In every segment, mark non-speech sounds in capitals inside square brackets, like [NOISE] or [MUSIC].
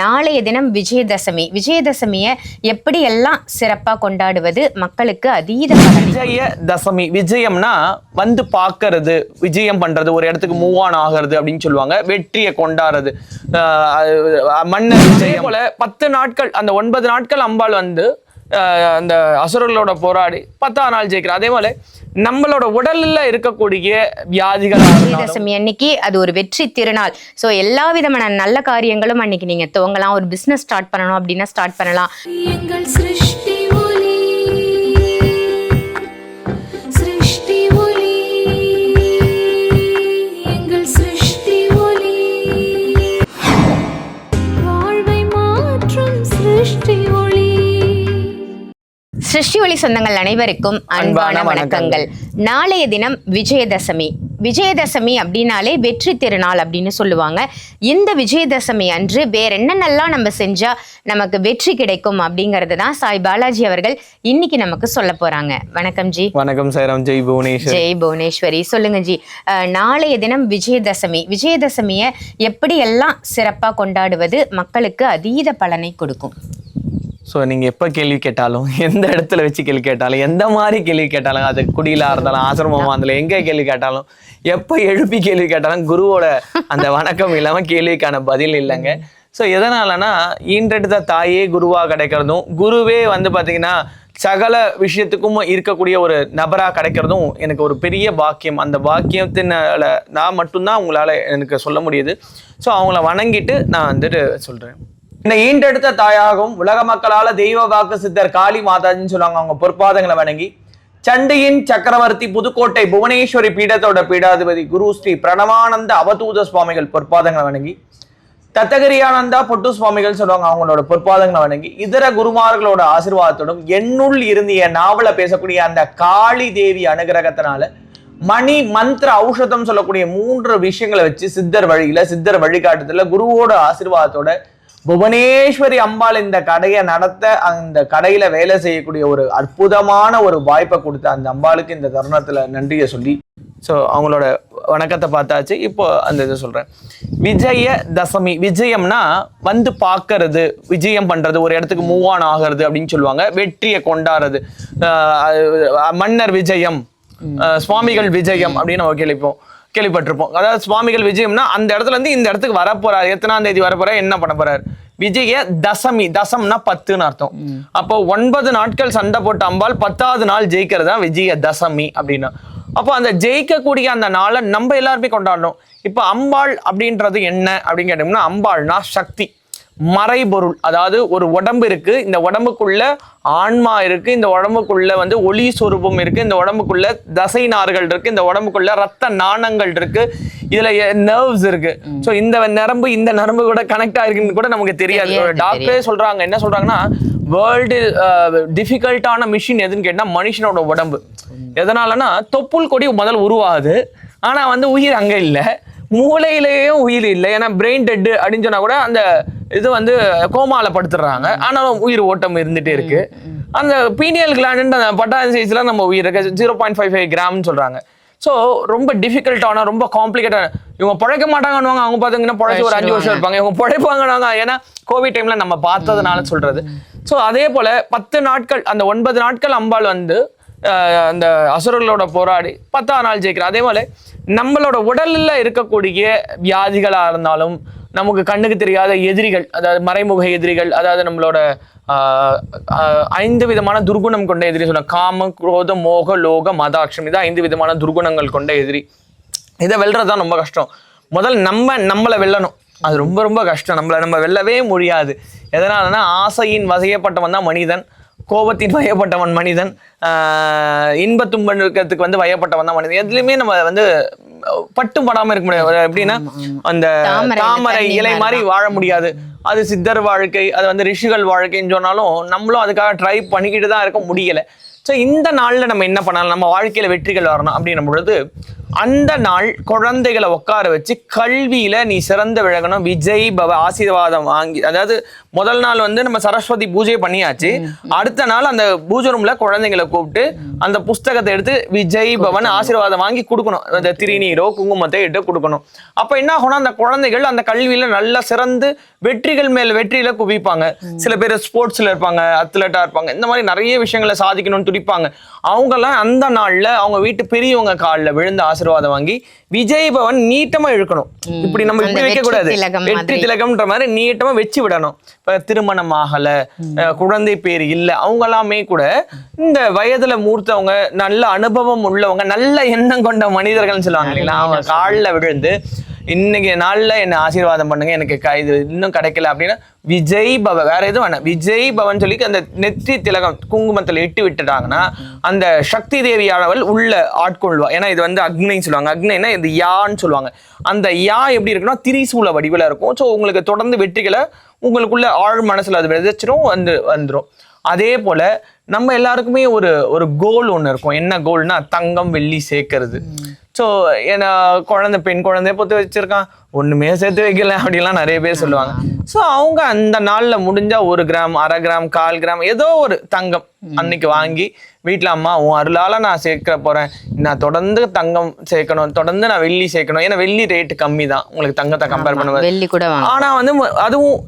நாளைய தினம் விஜயதசமி. விஜயதசமியை எப்படி எல்லாம் சிறப்பாக கொண்டாடுவது? மக்களுக்கு அதீத விஜயதசமி விஜயம்னா வந்து பார்க்கறது விஜயம் பண்றது ஒரு இடத்துக்கு மூவ் ஆன் ஆகிறது அப்படின்னு சொல்லுவாங்க. வெற்றியை கொண்டாடுறது. மன்னர் விஜயம். போல பத்து நாட்கள் அந்த ஒன்பது நாட்கள் அம்பாள் வந்து அந்த அசுரர்களோட போராடி பத்தாம் நாள் ஜெயிக்கிற அதே போல நம்மளோட உடல்ல இருக்கக்கூடிய வியாதிகள் விஜயதசமி அன்னைக்கு அது ஒரு வெற்றி திருநாள். ஸோ எல்லா விதமான நல்ல காரியங்களும் அன்னைக்கு நீங்க துவங்கலாம். ஒரு பிசினஸ் ஸ்டார்ட் பண்ணணும் அப்படின்னா ஸ்டார்ட் பண்ணலாம். எங்கள் சிருஷ்டி சிருஷ்டி ஒளி சொந்தங்கள் அனைவருக்கும் அன்பான வணக்கங்கள். நாளைய தினம் விஜயதசமி. விஜயதசமி அப்படின்னாலே வெற்றி திருநாள் அப்படின்னு சொல்லுவாங்க. இந்த விஜயதசமி அன்று வேற என்னென்னலாம் நம்ம செஞ்சா நமக்கு வெற்றி கிடைக்கும் அப்படிங்கறது தான் சாய் பாலாஜி அவர்கள் இன்னைக்கு நமக்கு சொல்ல போறாங்க. வணக்கம் ஜி. வணக்கம் சைரம் ஜெய் புவனேஸ்வர். ஜெய் புவனேஸ்வரி. சொல்லுங்க ஜி. அஹ், நாளைய தினம் விஜயதசமி. விஜயதசமியை எப்படி எல்லாம் சிறப்பா கொண்டாடுவது மக்களுக்கு அதீத பலனை கொடுக்கும்? ஸோ நீங்கள் எப்போ கேள்வி கேட்டாலும் எந்த இடத்துல வச்சு கேள்வி கேட்டாலும் எந்த மாதிரி கேள்வி கேட்டாலும் அது குடியிலாக இருந்தாலும் ஆசிரமமாக இருந்தாலும் எங்கே கேள்வி கேட்டாலும் எப்போ எழுப்பி கேள்வி கேட்டாலும் குருவோட அந்த வணக்கம் இல்லாமல் கேள்விக்கான பதில் இல்லைங்க. ஸோ எதனாலனா ஈன்றெடுத்த தாயே குருவாக கிடைக்கிறதும் குருவே வந்து பார்த்தீங்கன்னா சகல விஷயத்துக்கும் இருக்கக்கூடிய ஒரு நபராக கிடைக்கிறதும் எனக்கு ஒரு பெரிய பாக்கியம். அந்த பாக்கியத்தினால நான் மட்டும்தான் உங்களால் எனக்கு சொல்ல முடியுது. ஸோ அவங்கள வணங்கிட்டு நான் வந்துட்டு சொல்கிறேன் இந்த ஈண்டெடுத்த தாயாகவும் உலக மக்களால தெய்வ வாக்கு சித்தர் காளி மாதாஜின்னு சொல்லுவாங்க. அவங்க பொற்பாதங்களை வணங்கி சண்டியின் சக்கரவர்த்தி புதுக்கோட்டை புவனேஸ்வரி பீடத்தோட பீடாதிபதி குரு ஸ்ரீ பிரணவானந்த அவதூத சுவாமிகள் பொற்பாதங்களை வணங்கி தத்தகிரியானந்தா பொட்டு சுவாமிகள் சொல்லுவாங்க. அவங்களோட பொற்பாதங்களை வணங்கி இதர குருமார்களோட ஆசிர்வாதத்தோடும் என்னுள் இருந்து என் நாவல பேசக்கூடிய அந்த காளி தேவி அனுகிரகத்தினால மணி மந்திர ஔஷதம் சொல்லக்கூடிய மூன்று விஷயங்களை வச்சு சித்தர் வழியில சித்தர் வழிகாட்டுதல குருவோட ஆசிர்வாதத்தோட புவனேஸ்வரி அம்பாள் இந்த கடையை நடத்த அந்த கடையில வேலை செய்யக்கூடிய ஒரு அற்புதமான ஒரு வாய்ப்பை கொடுத்த அந்த அம்பாளுக்கு இந்த தருணத்துல நன்றியை சொல்லி ஸோ அவங்களோட வணக்கத்தை பார்த்தாச்சு. இப்போ அந்த இதை சொல்கிறேன் விஜய தசமி விஜயம்னா வந்து பார்க்கறது விஜயம் பண்ணுறது ஒரு இடத்துக்கு மூவ் ஆன் ஆகிறது அப்படின்னு சொல்லுவாங்க. வெற்றியை கொண்டாடுறது. மன்னர் விஜயம் சுவாமிகள் விஜயம் அப்படின்னு நம்ம கேள்விப்போம் கேள்விப்பட்டிருப்போம். அதாவது சுவாமிகள் விஜயம்னா அந்த இடத்துல இருந்து இந்த இடத்துக்கு வரப்போறாரு. எத்தனாம் தேதி வரப்போறாரு? என்ன பண்ண போறாரு? விஜய தசமி தசம்னா பத்துன்னு அர்த்தம். அப்போ ஒன்பது நாட்கள் சண்டை போட்ட அம்பாள் பத்தாவது நாள் ஜெயிக்கிறது தான் விஜய தசமி அப்படின்னா. அப்போ அந்த ஜெயிக்கக்கூடிய அந்த நாளை நம்ம எல்லாருமே கொண்டாடணும். இப்போ அம்பாள் அப்படின்றது என்ன அப்படின்னு கேட்டோம்னா அம்பாள்னா சக்தி. மறைபொருள். அதாவது ஒரு உடம்பு இருக்கு இந்த உடம்புக்குள்ள ஆன்மா இருக்கு இந்த உடம்புக்குள்ள வந்து ஒளி சொரூபம் இருக்கு இந்த உடம்புக்குள்ள தசை நார்கள் இருக்கு இந்த உடம்புக்குள்ள ரத்த நாணங்கள் இருக்கு இதுல நர்வ்ஸ் இருக்கு. சோ இந்த நரம்பு இந்த நரம்பு கூட கனெக்ட் ஆயிருக்குன்னு கூட நமக்கு தெரியாது. டாக்டரே சொல்றாங்க என்ன சொல்றாங்கன்னா வேர்ல்டு டிஃபிகல்ட்டான மிஷின் எதுன்னு கேட்டா மனுஷனோட உடம்பு. எதனாலனா தொப்புள் கொடி முதல்ல உருவாகுது. ஆனா வந்து உயிர் அங்க இல்ல. மூளையிலேயும் உயிர் இல்லை. ஏன்னா பிரெயின் டெட் அப்படின்னு சொன்னா கூட அந்த இது வந்து கோமால படுத்துடுறாங்க ஆனாலும் உயிர் ஓட்டம் இருந்துட்டே இருக்கு. அந்த பீனியல் கிளாண்ட் அந்த பட்டான் சைஸ்ல நம்ம உயிர் இருக்கு ஜீரோ பாயிண்ட் ஃபைவ் ஃபைவ் கிராம்னு சொல்றாங்க. ஸோ ரொம்ப டிஃபிகல்ட்டான ரொம்ப காம்ப்ளிகேட்டான இவங்க பிழைக்க மாட்டாங்கன்னு அவங்க பார்த்தீங்கன்னா பிழைச்சி ஒரு அஞ்சு வருஷம் இருப்பாங்க. இவங்க பிழைப்பாங்கன்னாங்க ஏன்னா கோவிட் டைம்ல நம்ம பார்த்ததுனால சொல்றது. ஸோ அதே போல பத்து நாட்கள் அந்த ஒன்பது நாட்கள் அம்பாள் வந்து அந்த அசுரர்களோட போராடி பத்தாம் நாள் ஜெயிக்கிற அதே போல நம்மளோட உடல்ல இருக்கக்கூடிய வியாதிகளா இருந்தாலும் நமக்கு கண்ணுக்கு தெரியாத எதிரிகள் அதாவது மறைமுக எதிரிகள் அதாவது நம்மளோட ஐந்து விதமான துர்குணம் கொண்ட எதிரி சொன்ன காம குரோத மோக லோக மதாட்சம் இது ஐந்து விதமான துர்குணங்கள் கொண்ட எதிரி. இதை வெல்றது தான் ரொம்ப கஷ்டம். முதல் நம்ம நம்மளை வெல்லணும். அது ரொம்ப ரொம்ப கஷ்டம். நம்மளை நம்ம வெல்லவே முடியாது. எதனாலனா ஆசையின் வசையப்பட்டவன் தான் மனிதன். கோபத்தின் வயப்பட்டவன் மனிதன் இன்ப துன்பத்துக்கு வந்து வயப்பட்டவன் தான் மனிதன். எதுலையுமே நம்ம வந்து பட்டும் படாம இருக்க முடியாது. எப்படின்னா அந்த தாமரை இலை மாதிரி வாழ முடியாது. அது சித்தர் வாழ்க்கை அது வந்து ரிஷிகள் வாழ்க்கைன்னு சொன்னாலும் நம்மளும் அதுக்காக ட்ரை பண்ணிக்கிட்டு தான் இருக்க முடியல. ஸோ இந்த நாள்ல நம்ம என்ன பண்ணலாம்? நம்ம வாழ்க்கையில வெற்றிகள் வரணும் அப்படின்னும் பொழுது அந்த நாள் குழந்தைகளை உட்கார வச்சு கல்வியில நீ சிறந்து விளங்கணும். விஜய் பவ ஆசீர்வாதம் வாங்கி அதாவது முதல் நாள் வந்து நம்ம சரஸ்வதி பூஜை பண்ணியாச்சு. அடுத்த நாள் அந்த பூஜை ரூம்ல குழந்தைங்களை கூப்பிட்டு அந்த புஸ்தகத்தை எடுத்து விஜய் பவன் ஆசீர்வாதம் வாங்கி கொடுக்கணும். அந்த திருநீரோ குங்குமத்தை எடுத்து கொடுக்கணும். அப்ப என்ன ஆகும்னா அந்த குழந்தைகள் அந்த கல்வியில நல்லா சிறந்து வெற்றிகள் மேல் வெற்றியில குவிப்பாங்க. சில பேர் ஸ்போர்ட்ஸ்ல இருப்பாங்க அத்லட்டா இருப்பாங்க. இந்த மாதிரி நிறைய விஷயங்களை சாதிக்கணும்னு துடிப்பாங்க. அவங்கெல்லாம் அந்த நாள்ல அவங்க வீட்டு பெரியவங்க காலில் விழுந்து ஆசீர்வாதம் வாங்கி விஜய் பவன் நீட்டமா இழுக்கணும். இப்படி நம்ம இப்படி வைக்க வெற்றி கூடாது வெற்றி. திலகம்ன்ற மாதிரி நீட்டமா வச்சு விடணும். இப்ப திருமணம் ஆகல குழந்தை பேர் இல்ல அவங்க எல்லாமே கூட இந்த வயதுல மூர்த்தவங்க நல்ல அனுபவம் உள்ளவங்க நல்ல எண்ணம் கொண்ட மனிதர்கள்னு சொல்லுவாங்க இல்லைங்களா? அவங்க காலில் விழுந்து இன்னைக்கு நாளில் என்னை ஆசீர்வாதம் பண்ணுங்க. எனக்கு க- இது இன்னும் கிடைக்கல அப்படின்னா விஜய் பவ வேற எதுவும் வேணாம். விஜய் பவன் சொல்லி அந்த நெற்றி திலகம் குங்குமத்தில் இட்டு விட்டுட்டாங்கன்னா அந்த சக்தி தேவியானவள் உள்ள ஆட்கொள்வா. ஏன்னா இது வந்து அக்னைன்னு சொல்லுவாங்க. அக்னைனா இது யான்னு சொல்லுவாங்க. அந்த யா எப்படி இருக்குன்னா திரிசூல வடிவில் இருக்கும். ஸோ உங்களுக்கு தொடர்ந்து வெற்றிகளை உங்களுக்குள்ள ஆழ் மனசில் அது விதைச்சிரும் வந்து வந்துடும் அதே போல் நம்ம எல்லாருக்குமே ஒரு ஒரு கோல் ஒன்று இருக்கும். என்ன கோல்னா தங்கம் வெள்ளி சேர்க்கறது. ஸோ ஏன்னா குழந்தை பெண் குழந்தைய பொத்து வச்சிருக்கான். ஒண்ணுமே சேர்த்து வைக்கல அப்படிலாம் நிறைய பேர் சொல்லுவாங்க. ஸோ அவங்க அந்த நாள்ல முடிஞ்சா ஒரு கிராம் அரை கிராம் கால் கிராம் ஏதோ ஒரு தங்கம் அன்னைக்கு வாங்கி வீட்ல அம்மா உன் அருளால நான் சேர்க்க போறேன். நான் தொடர்ந்து தங்கம் சேர்க்கணும். தொடர்ந்து நான் வெள்ளி சேர்க்கணும். ஏன்னா வெள்ளி ரேட் கம்மி தான் உங்களுக்கு தங்கத்தை கம்பேர் பண்ணும்போது. வெள்ளி கூட வாங்க ஆனா வந்து அதுவும்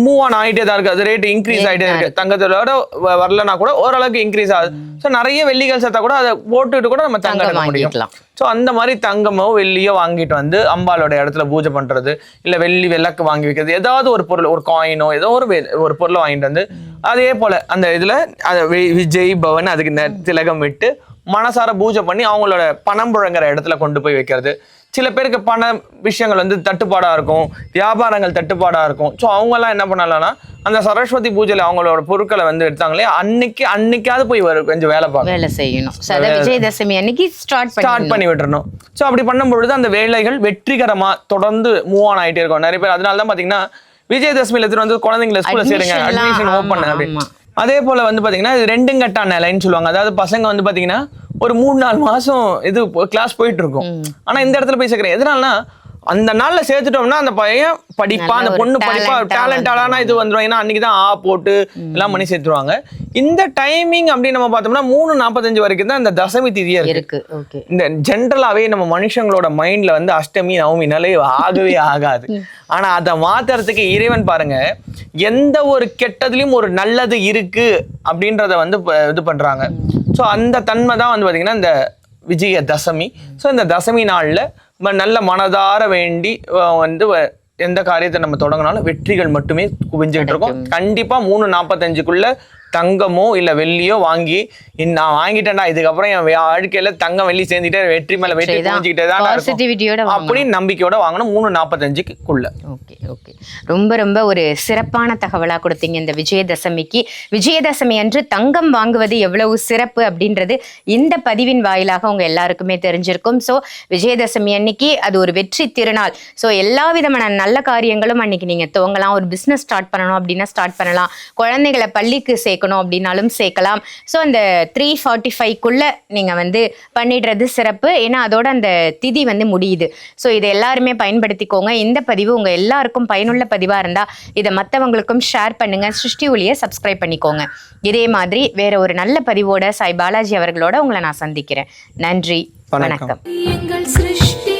மூவ் ஆன் ஆகிட்டே தான் இருக்கு. அது ரேட் இன்க்ரீஸ் ஆகிட்டே இருக்கு. தங்கத்தோட வ- வரலனா கூட ஓரளவுக்கு இன்க்ரீஸ் ஆகுது. ஸோ நிறைய வெள்ளிகள் சேர்த்தா கூட அதை போட்டுட்டு கூட நம்ம எடுக்க முடியும். ஸோ அந்த மாதிரி தங்கமோ வெள்ளியோ வாங்கிட்டு வந்து அம்பாலோட இடத்துல பூஜை பண்றது இல்ல வெள்ளி விளக்கு வாங்கி வைக்கிறது ஏதாவது ஒரு பொருள் ஒரு காயினோ ஏதோ ஒரு ஒரு பொருளை வாங்கிட்டு வந்து அதே போல அந்த இதுல அந்த வி- விஜய் பவன் அதுக்கு திலகம் விட்டு மனசார பூஜை பண்ணி அவங்களோட பணம் புழங்குற இடத்துல கொண்டு போய் வைக்கிறது. சில பேருக்கு பண விஷயங்கள் வந்து தட்டுப்பாடா இருக்கும் வியாபாரங்கள் தட்டுப்பாடா இருக்கும். ஸோ அவங்கெல்லாம் என்ன பண்ணலாம்னா அந்த சரஸ்வதி பூஜையில அவங்களோட பொருட்களை வந்து எடுத்தாங்களே அன்னைக்கு அன்னைக்காவது போய் வரும் கொஞ்சம் வேலை பார்க்கணும். வேலை செய்யணும். விஜயதசமி அன்னைக்கு ஸ்டார்ட் ஸ்டார்ட் பண்ணி விட்டுறணும். ஸோ அப்படி பண்ணும் பொழுது அந்த வேலைகள் வெற்றிகரமா தொடர்ந்து மூவ் ஆன் ஆயிட்டே இருக்கும். நிறைய பேர் அதனால தான் பாத்தீங்கன்னா விஜயதசமியில எடுத்துட்டு வந்து குழந்தைங்களை ஸ்கூல்ல சேருங்க அட்மிஷன் ஓப்பன் அப்படி ஆமா. அதே போல வந்து பாத்தீங்கன்னா இது ரெண்டுங்கட்டா நிலைன்னு சொல்லுவாங்க. அதாவது பசங்க வந்து பாத்தீங்கன்னா ஒரு மூணு நாலு மாசம் இது கிளாஸ் போயிட்டு இருக்கும் ஆனா இந்த இடத்துல போய் சேர்க்கிறேன். எதனாலனா அந்த நாள்ல சேர்த்துட்டோம்னா அந்த பையன் படிப்பா அந்த பொண்ணு படிப்பா டேலண்டான இது வந்துடும் ஏன்னா அன்னைக்கு தான் ஆ போட்டு எல்லாம் பண்ணி சேர்த்துருவாங்க. இந்த டைமிங் அப்படின்னு நம்ம பார்த்தோம்னா மூணு நாற்பத்தஞ்சு வரைக்கும் தான் இந்த தசமி திதியா இருக்கு. இந்த ஜென்ரலாவே நம்ம மனுஷங்களோட மைண்ட்ல வந்து அஷ்டமி நவமினாலே ஆகவே [LAUGHS] ஆகாது. ஆனா அதை மாத்துறதுக்கு இறைவன் பாருங்க எந்த ஒரு கெட்டதுலயும் ஒரு நல்லது இருக்கு அப்படின்றத வந்து இது பண்றாங்க. ஸோ அந்த தன்மை தான் வந்து பாத்தீங்கன்னா இந்த விஜய தசமி. ஸோ இந்த தசமி நாள்ல நம்ம நல்ல மனதார வேண்டி வந்து எந்த காரியத்தை நம்ம தொடங்கினாலும் வெற்றிகள் மட்டுமே குவிஞ்சுட்டு இருக்கோம். கண்டிப்பா மூணு நாற்பத்தஞ்சுக்குள்ள தங்கமோ இல்ல வெள்ளியோ வாங்கி நான் வாங்கிட்டேன்டா இதுக்கப்புறம் என் வாழ்க்கையில தங்கம் வெள்ளி சேர்ந்துட்டே வெற்றி மேல வெற்றி சரிதான். குவிஞ்சுக்கிட்டே தான் Positivityயோட இருக்கும் அப்படி நம்பிக்கையோட வாங்கணும் மூணு நாற்பத்தஞ்சுக்குள்ள ஓகே ஓகே. ரொம்ப ரொம்ப ஒரு சிறப்பான தகவலாக கொடுத்தீங்க இந்த விஜயதசமிக்கு. விஜயதசமி அன்று தங்கம் வாங்குவது எவ்வளவு சிறப்பு அப்படின்றது இந்த பதிவின் வாயிலாக உங்க எல்லாருக்குமே தெரிஞ்சிருக்கும். ஸோ விஜயதசமி அன்னைக்கு அது ஒரு வெற்றி திருநாள். ஸோ எல்லா விதமான நல்ல காரியங்களும் அன்னைக்கு நீங்க துவங்கலாம். ஒரு பிஸ்னஸ் ஸ்டார்ட் பண்ணணும் அப்படின்னா ஸ்டார்ட் பண்ணலாம். குழந்தைகளை பள்ளிக்கு சேர்க்கணும். அப்படின்னாலும் சேர்க்கலாம். ஸோ அந்த த்ரீ ஃபார்ட்டி ஃபைவ்க்குள்ள நீங்க வந்து பண்ணிடுறது சிறப்பு. ஏன்னா அதோட அந்த திதி வந்து முடியுது. ஸோ இதை எல்லாருமே பயன்படுத்திக்கோங்க. இந்த பதிவு உங்க எல்லாருக்கும் பயனுள்ள பதிவா இருந்தா இதை மற்றவங்களுக்கும் ஷேர் பண்ணுங்க. சிருஷ்டி ஒளியை சப்ஸ்கிரைப் பண்ணிக்கோங்க. இதே மாதிரி வேற ஒரு நல்ல பதிவோட சாய் பாலாஜி அவர்களோட உங்களை நான் சந்திக்கிறேன். நன்றி. வணக்கம். வணக்கம். எங்கள் சிருஷ்டி